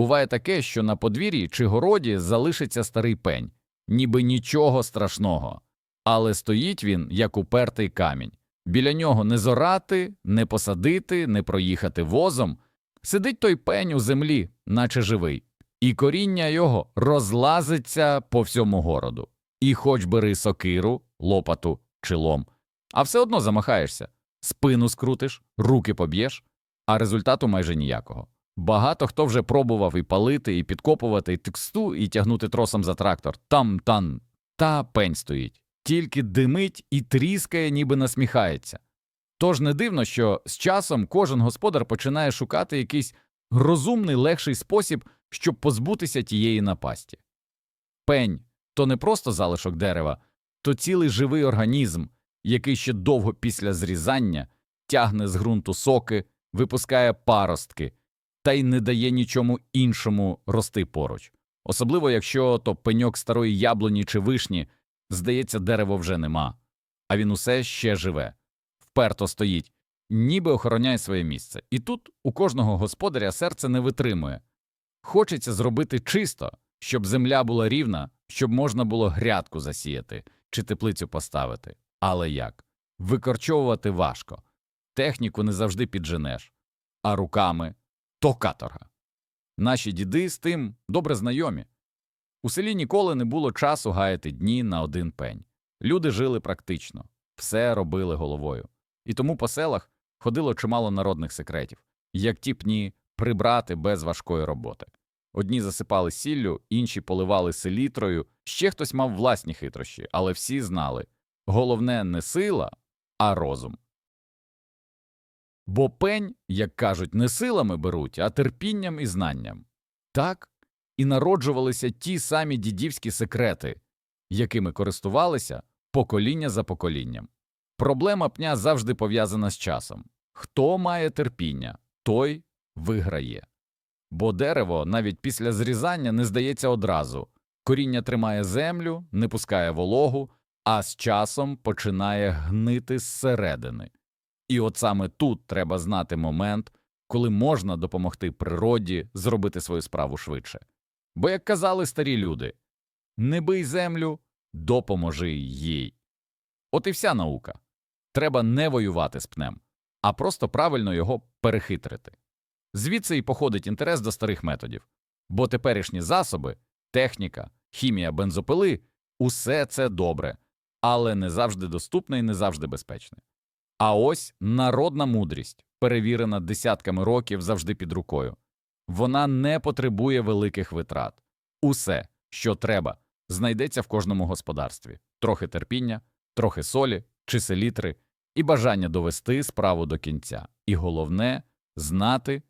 Буває таке, що на подвір'ї чи городі залишиться старий пень, ніби нічого страшного, але стоїть він, як упертий камінь. Біля нього не зорати, не посадити, не проїхати возом. Сидить той пень у землі, наче живий, і коріння його розлазиться по всьому городу. І хоч бери сокиру, лопату чи лом, а все одно замахаєшся, спину скрутиш, руки поб'єш, а результату майже ніякого. Багато хто вже пробував і палити, і підкопувати, і тексту, і тягнути тросом за трактор. Там тан та пень стоїть, тільки димить і тріскає, ніби насміхається. Тож не дивно, що з часом кожен господар починає шукати якийсь розумний, легший спосіб, щоб позбутися тієї напасті. Пень то не просто залишок дерева, то цілий живий організм, який ще довго після зрізання тягне з ґрунту соки, випускає паростки та й не дає нічому іншому рости поруч. Особливо якщо то пеньок старої яблуні чи вишні, здається, дерево вже нема, а він усе ще живе, вперто стоїть, ніби охороняє своє місце. І тут у кожного господаря серце не витримує. Хочеться зробити чисто, щоб земля була рівна, щоб можна було грядку засіяти чи теплицю поставити. Але як? Викорчовувати важко. Техніку не завжди підженеш, а руками то каторга. Наші діди з тим добре знайомі. У селі ніколи не було часу гаяти дні на один пень. Люди жили практично, все робили головою. І тому по селах ходило чимало народних секретів, як ті пні прибрати без важкої роботи. Одні засипали сіллю, інші поливали селітрою, ще хтось мав власні хитрощі, але всі знали головне не сила, а розум. Бо пень, як кажуть, не силами беруть, а терпінням і знанням. Так і народжувалися ті самі дідівські секрети, якими користувалися покоління за поколінням. Проблема пня завжди пов'язана з часом. Хто має терпіння, той виграє. Бо дерево навіть після зрізання не здається одразу. Коріння тримає землю, не пускає вологу, а з часом починає гнити зсередини. І от саме тут треба знати момент, коли можна допомогти природі зробити свою справу швидше. Бо, як казали старі люди, не бий землю, допоможи їй. От і вся наука. Треба не воювати з пнем, а просто правильно його перехитрити. Звідси і походить інтерес до старих методів, бо теперішні засоби, техніка, хімія, бензопили усе це добре, але не завжди доступне і не завжди безпечне. А ось народна мудрість, перевірена десятками років завжди під рукою. Вона не потребує великих витрат. Усе, що треба, знайдеться в кожному господарстві трохи терпіння, трохи солі чи селітри, і бажання довести справу до кінця. І головне знати,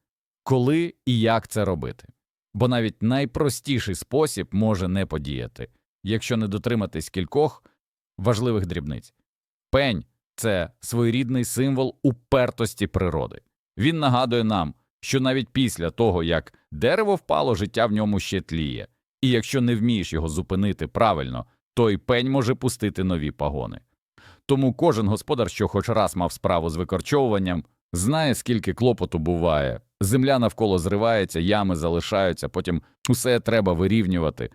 коли і як це робити. Бо навіть найпростіший спосіб може не подіяти, якщо не дотриматись кількох важливих дрібниць. Пень це своєрідний символ упертості природи. Він нагадує нам, що навіть після того, як дерево впало, життя в ньому ще тліє, і якщо не вмієш його зупинити правильно, той пень може пустити нові пагони. Тому кожен господар, що хоч раз мав справу з викорчовуванням, знає, скільки клопоту буває. Земля навколо зривається, ями залишаються, потім усе треба вирівнювати.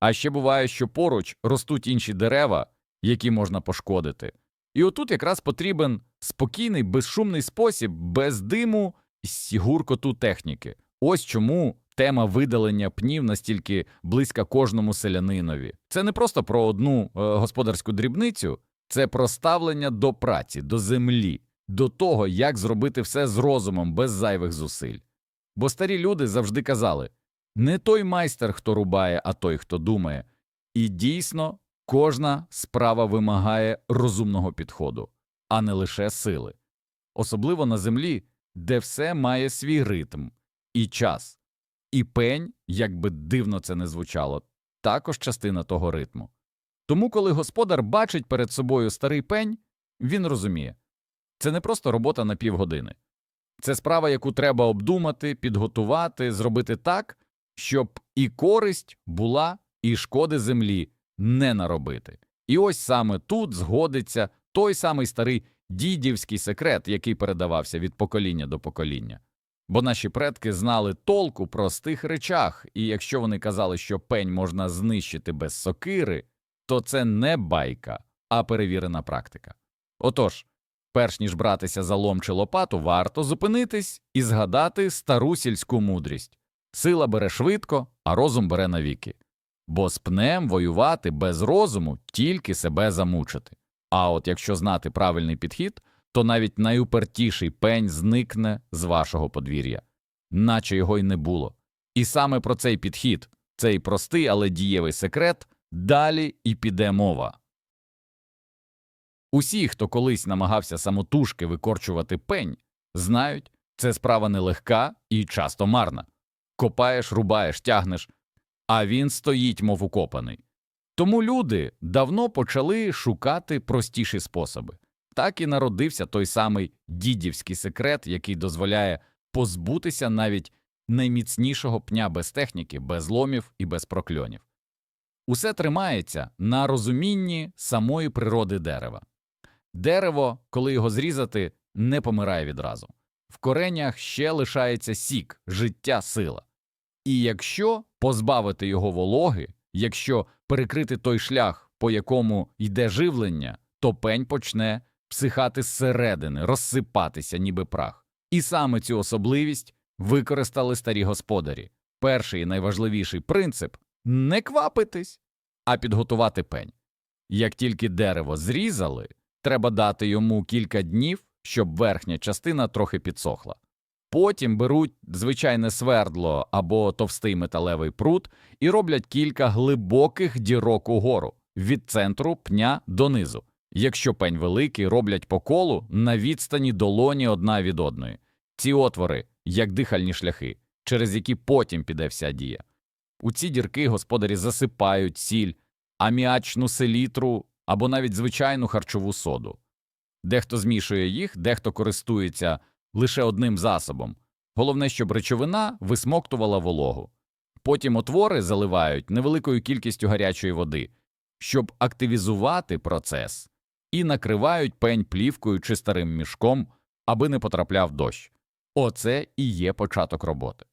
А ще буває, що поруч ростуть інші дерева, які можна пошкодити. І отут якраз потрібен спокійний, безшумний спосіб, без диму і гуркоту техніки. Ось чому тема видалення пнів настільки близька кожному селянинові. Це не просто про одну е, господарську дрібницю, це про ставлення до праці, до землі, до того, як зробити все з розумом, без зайвих зусиль. Бо старі люди завжди казали не той майстер, хто рубає, а той, хто думає. І дійсно, кожна справа вимагає розумного підходу, а не лише сили. Особливо на землі, де все має свій ритм і час. І пень, як би дивно це не звучало, також частина того ритму. Тому, коли господар бачить перед собою старий пень, він розуміє це не просто робота на півгодини, це справа, яку треба обдумати, підготувати, зробити так, щоб і користь була, і шкоди землі не наробити. І ось саме тут згодиться той самий старий дідівський секрет, який передавався від покоління до покоління. бо наші предки знали толк у простих речах, і якщо вони казали, що пень можна знищити без сокири, то це не байка, а перевірена практика. Отож, перш ніж братися за лом чи лопату, варто зупинитись і згадати стару сільську мудрість сила бере швидко, а розум бере навіки. Бо з пнем воювати без розуму тільки себе замучити. А от якщо знати правильний підхід, то навіть найупертіший пень зникне з вашого подвір'я, наче його й не було. І саме про цей підхід, цей простий, але дієвий секрет, далі і піде мова. Усі, хто колись намагався самотужки викорчувати пень, знають, це справа нелегка і часто марна. Копаєш, рубаєш, тягнеш, а він стоїть, мов укопаний. Тому люди давно почали шукати простіші способи. Так і народився той самий дідівський секрет, який дозволяє позбутися навіть найміцнішого пня без техніки, без ломів і без прокльонів. Усе тримається на розумінні самої природи дерева. Дерево, коли його зрізати, не помирає відразу. В коренях ще лишається сік, життя, сила. І якщо позбавити його вологи, якщо перекрити той шлях, по якому йде живлення, то пень почне психати зсередини, розсипатися, ніби прах. І саме цю особливість використали старі господарі. Перший і найважливіший принцип не квапитись, а підготувати пень. Як тільки дерево зрізали, треба дати йому кілька днів, щоб верхня частина трохи підсохла. Потім беруть звичайне свердло або товстий металевий прут і роблять кілька глибоких дірок угору від центру пня донизу. Якщо пень великий, роблять по колу на відстані долоні одна від одної. Ці отвори, як дихальні шляхи, через які потім піде вся дія. У ці дірки господарі засипають сіль, аміачну селітру або навіть звичайну харчову соду. Дехто змішує їх, дехто користується лише одним засобом. Головне, щоб речовина висмоктувала вологу. Потім отвори заливають невеликою кількістю гарячої води, щоб активізувати процес, і накривають пень плівкою чи старим мішком, аби не потрапляв дощ. Оце і є початок роботи.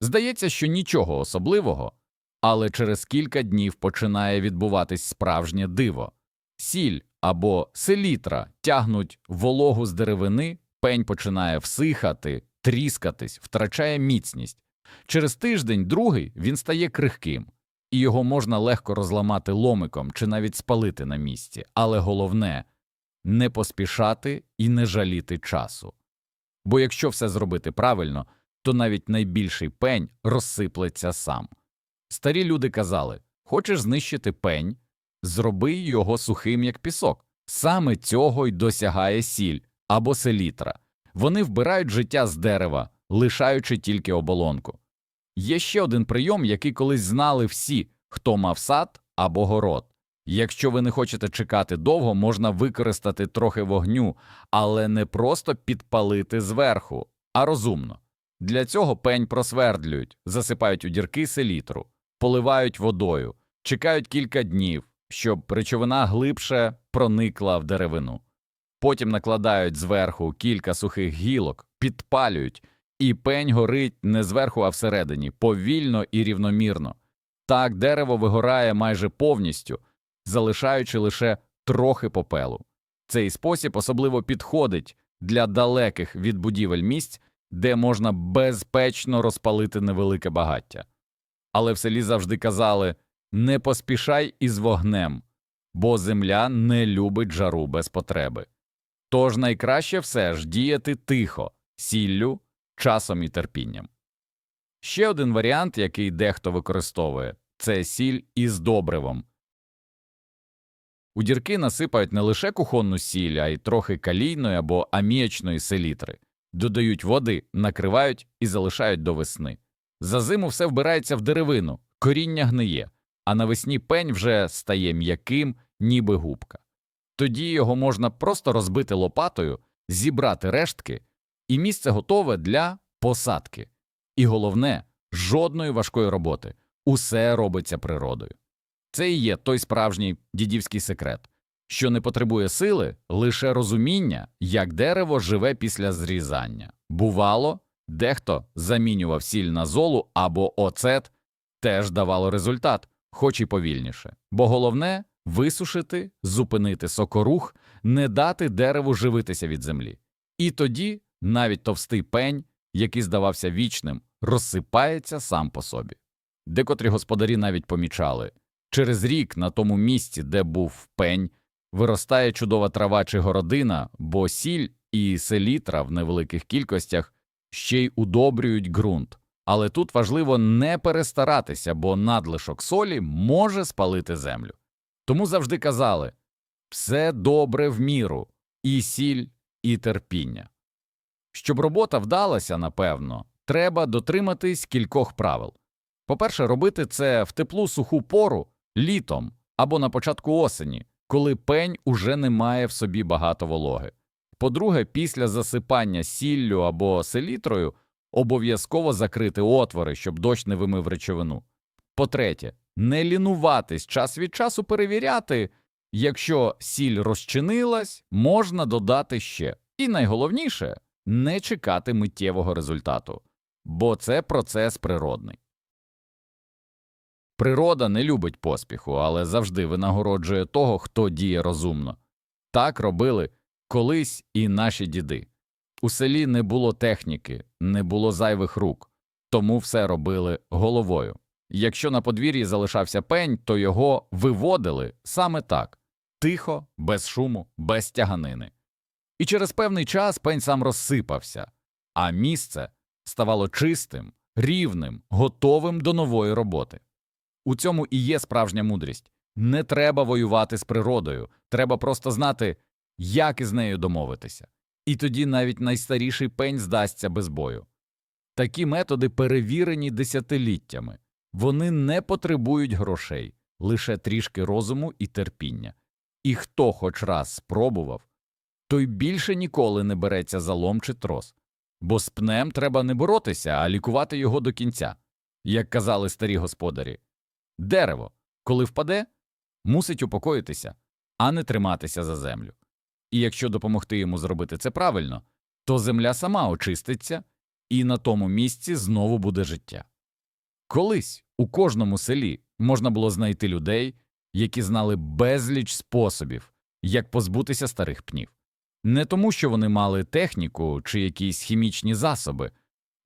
Здається, що нічого особливого, але через кілька днів починає відбуватись справжнє диво. Сіль або селітра тягнуть вологу з деревини, пень починає всихати, тріскатись, втрачає міцність. Через тиждень другий він стає крихким, і його можна легко розламати ломиком чи навіть спалити на місці, але головне не поспішати і не жаліти часу. Бо якщо все зробити правильно, то навіть найбільший пень розсиплеться сам. Старі люди казали хочеш знищити пень, зроби його сухим, як пісок. Саме цього й досягає сіль або селітра. Вони вбирають життя з дерева, лишаючи тільки оболонку. Є ще один прийом, який колись знали всі, хто мав сад або город. Якщо ви не хочете чекати довго, можна використати трохи вогню, але не просто підпалити зверху, а розумно. Для цього пень просвердлюють, засипають у дірки селітру, поливають водою, чекають кілька днів, щоб речовина глибше проникла в деревину. Потім накладають зверху кілька сухих гілок, підпалюють, і пень горить не зверху, а всередині, повільно і рівномірно. Так дерево вигорає майже повністю, залишаючи лише трохи попелу. Цей спосіб особливо підходить для далеких від будівель місць, де можна безпечно розпалити невелике багаття. Але в селі завжди казали не поспішай із вогнем, бо земля не любить жару без потреби. Тож найкраще все ж діяти тихо, сіллю, часом і терпінням. Ще один варіант, який дехто використовує, це сіль із добривом. У дірки насипають не лише кухонну сіль, а й трохи калійної або аміячної селітри, додають води, накривають і залишають до весни. За зиму все вбирається в деревину, коріння гниє, а навесні пень вже стає м'яким, ніби губка. Тоді його можна просто розбити лопатою, зібрати рештки, і місце готове для посадки. І головне, жодної важкої роботи. Усе робиться природою. Це і є той справжній дідівський секрет, що не потребує сили, лише розуміння, як дерево живе після зрізання. Бувало, дехто замінював сіль на золу або оцет, теж давало результат, хоч і повільніше. Бо головне висушити, зупинити сокорух, не дати дереву живитися від землі. І тоді навіть товстий пень, який здавався вічним, розсипається сам по собі. Декотрі господарі навіть помічали через рік на тому місці, де був пень, виростає чудова трава чи городина, бо сіль і селітра в невеликих кількостях ще й удобрюють ґрунт. Але тут важливо не перестаратися, бо надлишок солі може спалити землю. Тому завжди казали все добре в міру, і сіль, і терпіння. Щоб робота вдалася, напевно, треба дотриматись кількох правил. По-перше, робити це в теплу суху пору літом або на початку осені, коли пень уже не має в собі багато вологи. По-друге, після засипання сіллю або селітрою обов'язково закрити отвори, щоб дощ не вимив речовину. По-третє, не лінуватись час від часу перевіряти, якщо сіль розчинилась, можна додати ще. І найголовніше не чекати миттєвого результату, бо це процес природний. Природа не любить поспіху, але завжди винагороджує того, хто діє розумно. Так робили колись і наші діди. У селі не було техніки, не було зайвих рук, тому все робили головою. Якщо на подвір'ї залишався пень, то його виводили саме так тихо, без шуму, без тяганини. І через певний час пень сам розсипався, а місце ставало чистим, рівним, готовим до нової роботи. У цьому і є справжня мудрість не треба воювати з природою, треба просто знати, як із нею домовитися. І тоді навіть найстаріший пень здасться без бою. Такі методи перевірені десятиліттями, вони не потребують грошей, лише трішки розуму і терпіння. І хто хоч раз спробував, той більше ніколи не береться за лом чи трос, бо з пнем треба не боротися, а лікувати його до кінця, як казали старі господарі. Дерево, коли впаде, мусить упокоїтися, а не триматися за землю. І якщо допомогти йому зробити це правильно, то земля сама очиститься, і на тому місці знову буде життя. Колись у кожному селі можна було знайти людей, які знали безліч способів, як позбутися старих пнів. Не тому, що вони мали техніку чи якісь хімічні засоби,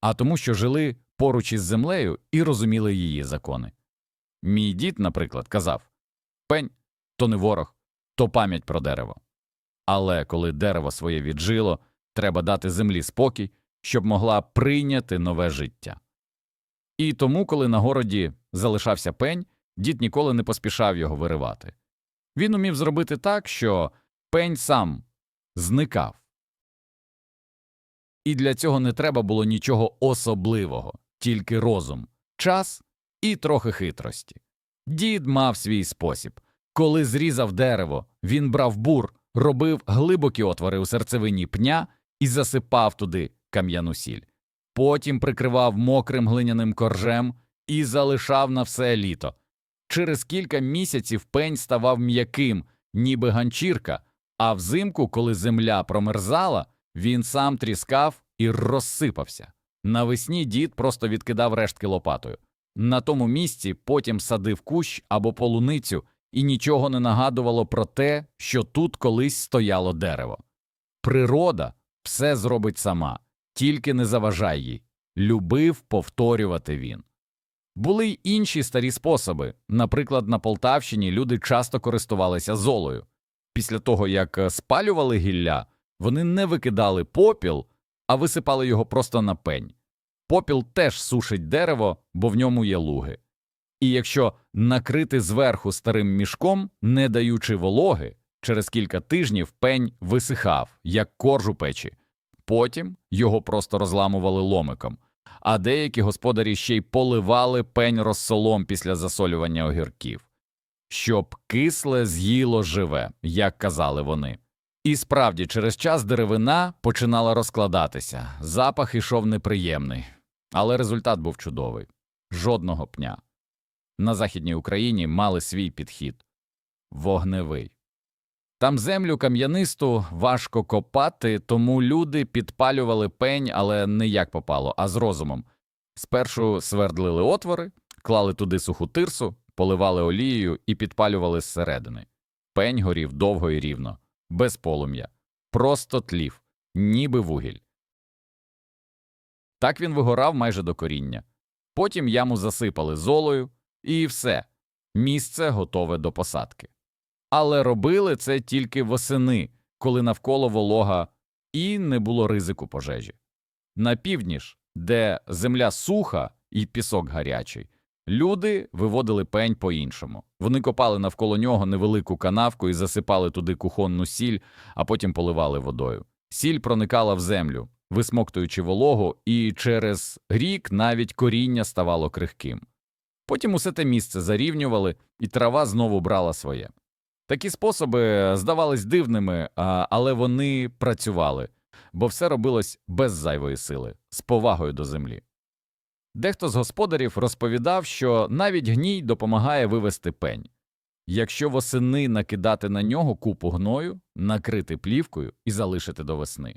а тому, що жили поруч із землею і розуміли її закони. Мій дід, наприклад, казав пень то не ворог, то пам'ять про дерево. Але коли дерево своє віджило, треба дати землі спокій, щоб могла прийняти нове життя. І тому, коли на городі залишався пень, дід ніколи не поспішав його виривати. Він умів зробити так, що пень сам зникав. І для цього не треба було нічого особливого, тільки розум, час і трохи хитрості. Дід мав свій спосіб. Коли зрізав дерево, він брав бур, робив глибокі отвори у серцевині пня і засипав туди кам'яну сіль. Потім прикривав мокрим глиняним коржем і залишав на все літо. Через кілька місяців пень ставав м'яким, ніби ганчірка, а взимку, коли земля промерзала, він сам тріскав і розсипався. Навесні дід просто відкидав рештки лопатою. На тому місці потім садив кущ або полуницю, і нічого не нагадувало про те, що тут колись стояло дерево. Природа все зробить сама, тільки не заважай їй. Любив повторювати він. Були й інші старі способи. Наприклад, на Полтавщині люди часто користувалися золою. Після того, як е, спалювали гілля, вони не викидали попіл, а висипали його просто на пень. Попіл теж сушить дерево, бо в ньому є луги. І якщо накрити зверху старим мішком, не даючи вологи, через кілька тижнів пень висихав, як корж у печі. Потім його просто розламували ломиком, а деякі господарі ще й поливали пень розсолом після засолювання огірків, щоб кисле з'їло живе, як казали вони. І справді, через час деревина починала розкладатися, запах ішов неприємний, але результат був чудовий жодного пня. На Західній Україні мали свій підхід вогневий. Там землю кам'янисту важко копати, тому люди підпалювали пень, але не як попало, а з розумом. Спершу свердлили отвори, клали туди суху тирсу, поливали олією і підпалювали зсередини. Пень горів довго і рівно, без полум'я, просто тлів, ніби вугіль. Так він вигорав майже до коріння. Потім яму засипали золою, і все місце готове до посадки. Але робили це тільки восени, коли навколо волога і не було ризику пожежі. На півдні ж, де земля суха і пісок гарячий, люди виводили пень по-іншому. Вони копали навколо нього невелику канавку і засипали туди кухонну сіль, а потім поливали водою. Сіль проникала в землю, висмоктуючи вологу, і через рік навіть коріння ставало крихким. Потім усе те місце зарівнювали, і трава знову брала своє. Такі способи здавались дивними, але вони працювали, бо все робилось без зайвої сили, з повагою до землі. Дехто з господарів розповідав, що навіть гній допомагає вивести пень. Якщо восени накидати на нього купу гною, накрити плівкою і залишити до весни,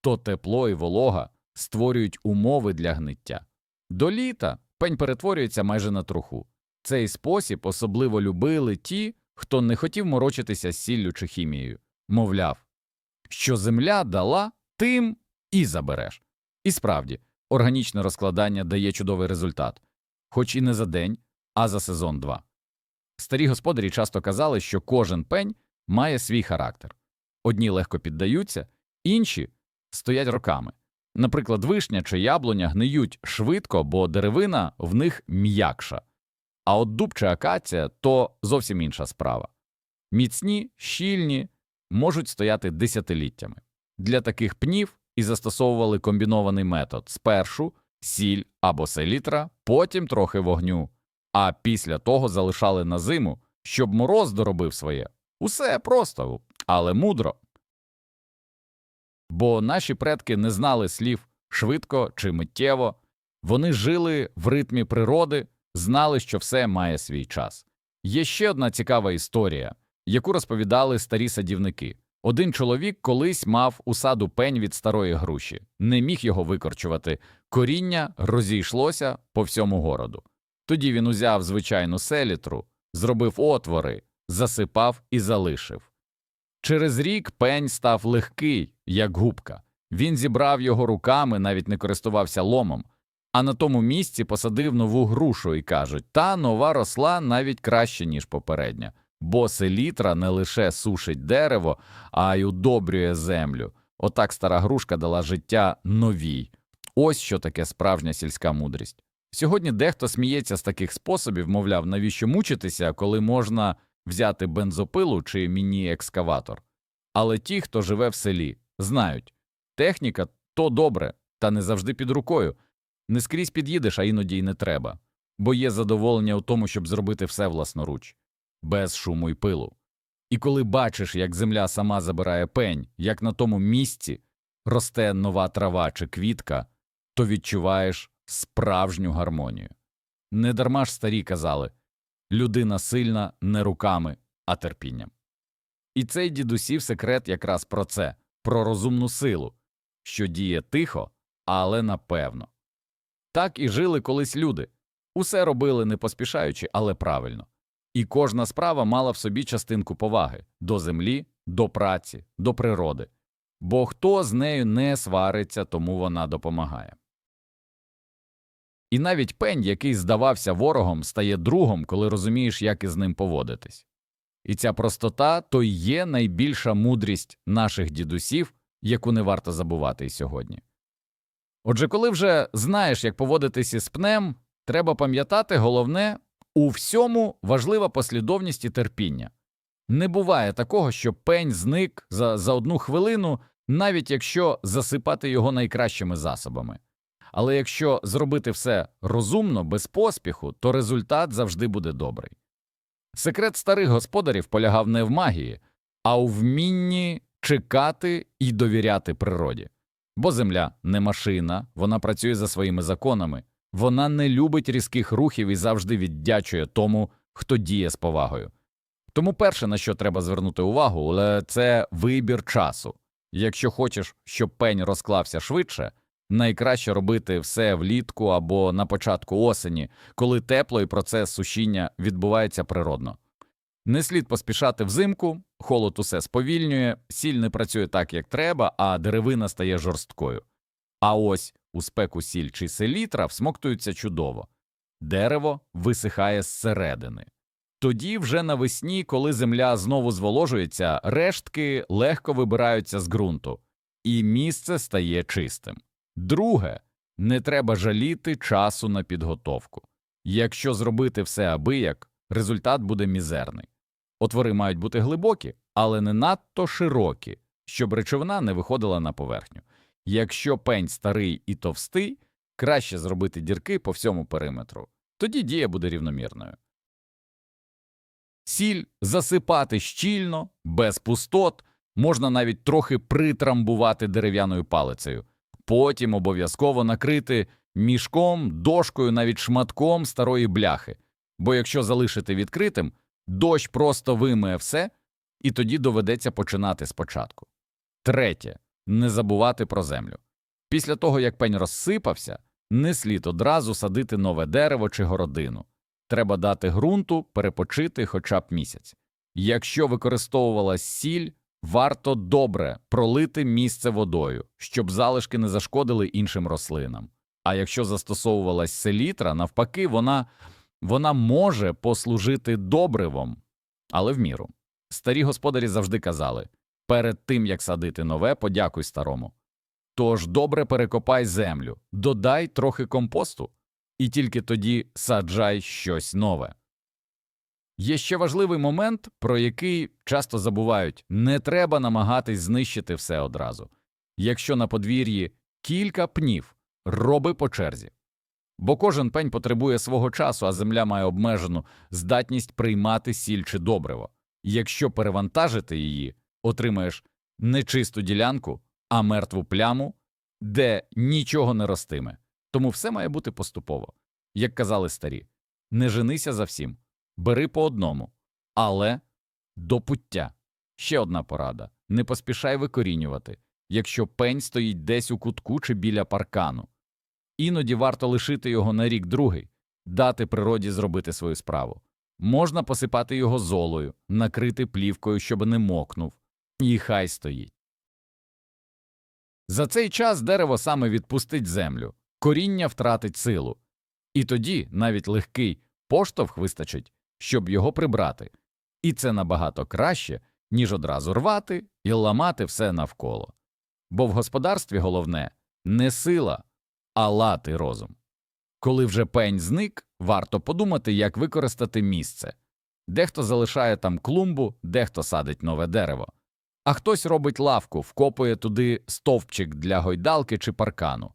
то тепло і волога створюють умови для гниття. До літа пень перетворюється майже на труху. Цей спосіб особливо любили ті, хто не хотів морочитися з сіллю чи хімією, мовляв, що земля дала, тим і забереш. І справді, органічне розкладання дає чудовий результат, хоч і не за день, а за сезон два. Старі господарі часто казали, що кожен пень має свій характер. Одні легко піддаються, інші стоять роками. Наприклад, вишня чи яблуня гниють швидко, бо деревина в них м'якша. А от дуб чи акація то зовсім інша справа. Міцні, щільні можуть стояти десятиліттями. Для таких пнів і застосовували комбінований метод спершу сіль або селітра, потім трохи вогню, а після того залишали на зиму, щоб мороз доробив своє. Усе просто, але мудро. Бо наші предки не знали слів швидко чи миттєво, вони жили в ритмі природи, знали, що все має свій час. Є ще одна цікава історія, яку розповідали старі садівники. Один чоловік колись мав у саду пень від старої груші, не міг його викорчувати, коріння розійшлося по всьому городу. Тоді він узяв звичайну селітру, зробив отвори, засипав і залишив. Через рік пень став легкий, як губка. Він зібрав його руками, навіть не користувався ломом, а на тому місці посадив нову грушу і кажуть, та нова росла навіть краще, ніж попередня, бо селітра не лише сушить дерево, а й удобрює землю. Отак стара грушка дала життя новій. Ось що таке справжня сільська мудрість. Сьогодні дехто сміється з таких способів, мовляв, навіщо мучитися, коли можна взяти бензопилу чи міні-екскаватор. Але ті, хто живе в селі, знають техніка то добре, та не завжди під рукою. Не скрізь під'їдеш, а іноді й не треба, бо є задоволення у тому, щоб зробити все власноруч, без шуму й пилу. І коли бачиш, як земля сама забирає пень, як на тому місці росте нова трава чи квітка, то відчуваєш справжню гармонію. Недарма ж старі казали людина сильна не руками, а терпінням. І цей дідусів секрет якраз про це, про розумну силу, що діє тихо, але напевно. Так і жили колись люди. Усе робили не поспішаючи, але правильно. І кожна справа мала в собі частинку поваги до землі, до праці, до природи. Бо хто з нею не свариться, тому вона допомагає. І навіть пень, який здавався ворогом, стає другом, коли розумієш, як із ним поводитись. І ця простота то є найбільша мудрість наших дідусів, яку не варто забувати й сьогодні. Отже, коли вже знаєш, як поводитись із пнем, треба пам'ятати головне у всьому важлива послідовність і терпіння. Не буває такого, що пень зник за, за одну хвилину, навіть якщо засипати його найкращими засобами. Але якщо зробити все розумно, без поспіху, то результат завжди буде добрий. Секрет старих господарів полягав не в магії, а у вмінні чекати і довіряти природі. Бо земля не машина, вона працює за своїми законами, вона не любить різких рухів і завжди віддячує тому, хто діє з повагою. Тому перше, на що треба звернути увагу, це вибір часу. Якщо хочеш, щоб пень розклався швидше, найкраще робити все влітку або на початку осені, коли тепло і процес сушіння відбувається природно. Не слід поспішати взимку, холод усе сповільнює, сіль не працює так, як треба, а деревина стає жорсткою. А ось у спеку сіль чи селітра всмоктуються чудово. Дерево висихає зсередини. Тоді вже навесні, коли земля знову зволожується, рештки легко вибираються з ґрунту, і місце стає чистим. Друге, не треба жаліти часу на підготовку. Якщо зробити все абияк, результат буде мізерний. Отвори мають бути глибокі, але не надто широкі, щоб речовина не виходила на поверхню. Якщо пень старий і товстий, краще зробити дірки по всьому периметру. Тоді дія буде рівномірною. Сіль засипати щільно, без пустот, можна навіть трохи притрамбувати дерев'яною палицею. Потім обов'язково накрити мішком, дошкою, навіть шматком старої бляхи. Бо якщо залишити відкритим, дощ просто вимиє все, і тоді доведеться починати спочатку. Третє не забувати про землю. Після того, як пень розсипався, не слід одразу садити нове дерево чи городину. Треба дати ґрунту перепочити хоча б місяць. Якщо використовувалась сіль, варто добре пролити місце водою, щоб залишки не зашкодили іншим рослинам. А якщо застосовувалась селітра, навпаки, вона, вона може послужити добривом, але в міру. Старі господарі завжди казали перед тим як садити нове, подякуй старому. Тож добре перекопай землю, додай трохи компосту, і тільки тоді саджай щось нове. Є ще важливий момент, про який часто забувають не треба намагатись знищити все одразу. Якщо на подвір'ї кілька пнів, роби по черзі. Бо кожен пень потребує свого часу, а земля має обмежену здатність приймати сіль чи добриво. Якщо перевантажити її, отримаєш не чисту ділянку, а мертву пляму, де нічого не ростиме. Тому все має бути поступово. Як казали старі, не женися за всім, бери по одному, але до пуття. Ще одна порада не поспішай викорінювати, якщо пень стоїть десь у кутку чи біля паркану. Іноді варто лишити його на рік другий, дати природі зробити свою справу. Можна посипати його золою, накрити плівкою, щоб не мокнув, і хай стоїть. За цей час дерево саме відпустить землю, коріння втратить силу, і тоді навіть легкий поштовх вистачить, щоб його прибрати, і це набагато краще, ніж одразу рвати і ламати все навколо. Бо в господарстві головне не сила, а лад і розум. Коли вже пень зник, варто подумати, як використати місце. Дехто залишає там клумбу, дехто садить нове дерево, а хтось робить лавку, вкопує туди стовпчик для гойдалки чи паркану.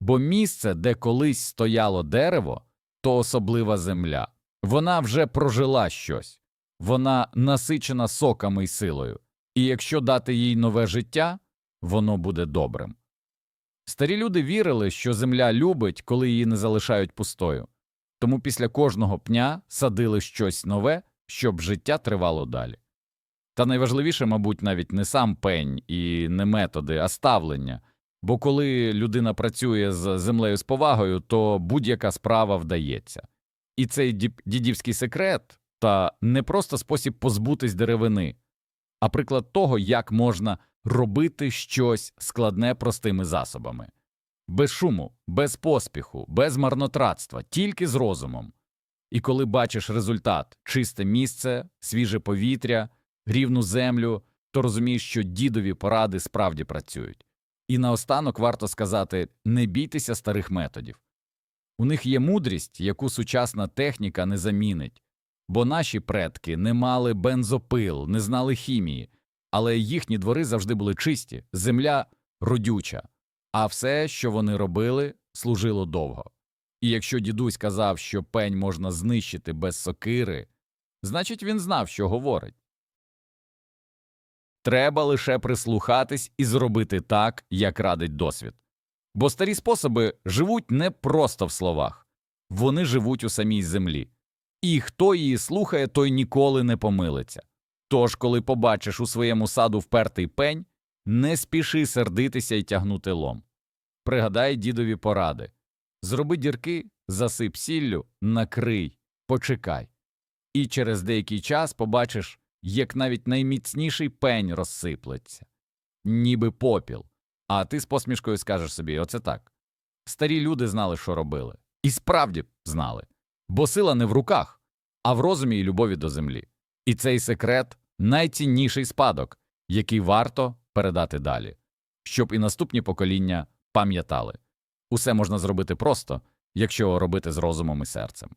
Бо місце, де колись стояло дерево, то особлива земля. Вона вже прожила щось, вона насичена соками й силою, і якщо дати їй нове життя, воно буде добрим. Старі люди вірили, що земля любить, коли її не залишають пустою, тому після кожного пня садили щось нове, щоб життя тривало далі. Та найважливіше, мабуть, навіть не сам пень і не методи, а ставлення. Бо коли людина працює з землею з повагою, то будь-яка справа вдається. І цей дідівський секрет та не просто спосіб позбутись деревини, а приклад того, як можна робити щось складне простими засобами. Без шуму, без поспіху, без марнотратства, тільки з розумом. І коли бачиш результат чисте місце, свіже повітря, рівну землю, то розумієш, що дідові поради справді працюють. І наостанок варто сказати не бійтеся старих методів. У них є мудрість, яку сучасна техніка не замінить, бо наші предки не мали бензопил, не знали хімії, але їхні двори завжди були чисті, земля родюча, а все, що вони робили, служило довго. І якщо дідусь казав, що пень можна знищити без сокири, значить він знав, що говорить. Треба лише прислухатись і зробити так, як радить досвід. Бо старі способи живуть не просто в словах, вони живуть у самій землі. І хто її слухає, той ніколи не помилиться. Тож, коли побачиш у своєму саду впертий пень, не спіши сердитися і тягнути лом. Пригадай дідові поради. Зроби дірки, засип сіллю, накрий, почекай. І через деякий час побачиш, як навіть найміцніший пень розсиплеться, ніби попіл. А ти з посмішкою скажеш собі оце так. Старі люди знали, що робили. І справді знали. Бо сила не в руках, а в розумі і любові до землі. І цей секрет найцінніший спадок, який варто передати далі, щоб і наступні покоління пам'ятали. Усе можна зробити просто, якщо робити з розумом і серцем.